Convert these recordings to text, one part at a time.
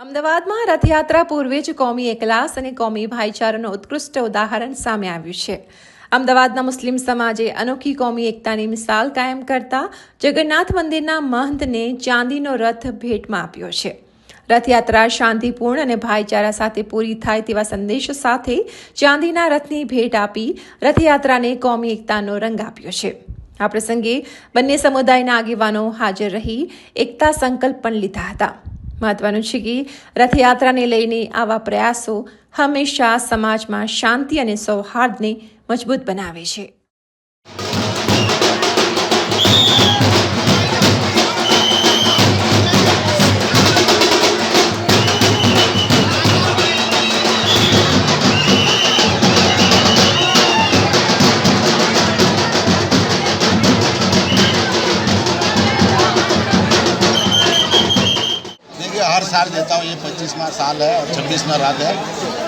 અમદાવાદમાં રથયાત્રા પૂર્વે જ કોમી એકલાસ અને કોમી ભાઈચારાનું ઉત્કૃષ્ટ ઉદાહરણ સામે આવ્યું છે. અમદાવાદના મુસ્લિમ સમાજે અનોખી કોમી એકતાની મિસાલ કાયમ કરતા જગન્નાથ મંદિરના મહંતને ચાંદીનો રથ ભેટમાં આપ્યો છે. રથયાત્રા શાંતિપૂર્ણ અને ભાઈચારા સાથે પૂરી થાય તેવા સંદેશ સાથે ચાંદીના રથની ભેટ આપી રથયાત્રાને કોમી એકતાનો રંગ આપ્યો છે. આ પ્રસંગે બંને સમુદાયના આગેવાનો હાજર રહી એકતા સંકલ્પ પણ લીધા હતા. મહત્વનું છે કે રથયાત્રાને લઈને આવા પ્રયાસો હંમેશા સમાજમાં શાંતિ અને સૌહાર્દને મજબૂત બનાવે છે. साल देता हूँ ये पच्चीसवा साल है और छब्बीसवा रात है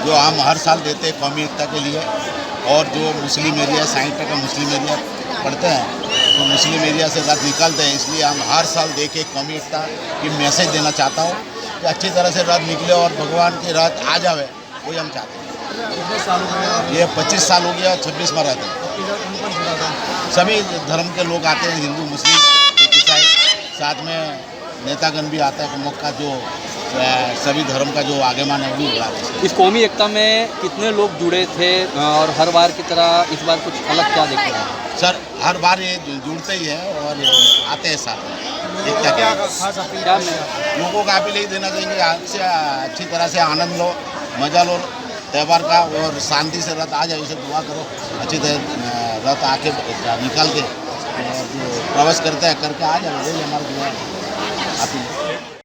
जो हम हर साल देते हैं कौमी एकता के लिए। और जो मुस्लिम एरिया साइड का मुस्लिम एरिया पढ़ते हैं तो मुस्लिम एरिया से रात निकालते हैं इसलिए हम हर साल दे के कौमी एकता की मैसेज देना चाहता हूँ कि अच्छी तरह से रात निकले और भगवान की रात आ जावे वही हम चाहते हैं। ये पच्चीस साल हो गया और छब्बीसवा रात है। सभी धर्म के लोग आते हैं हिंदू मुस्लिम ईसाई साथ में नेतागण भी आता है प्रमुख का जो सभी धर्म का जो आगेमान है वो भी इस कौमी एकता में कितने लोग जुड़े थे और हर बार की तरह इस बार कुछ अलग क्या देख रहे हैं सर हर बार ये जुड़ते ही है और आते हैं साथ में। एकता क्या के? लोगों का अपील यही देना आज से अच्छी तरह से आनंद लो मज़ा लो त्यौहार का और शांति से रथ आ जाए उसे दुआ करो अच्छी तरह रथ आके निकाल के और प्रवेश करते हैं करके आ जाए हमारा दुआ है। अपील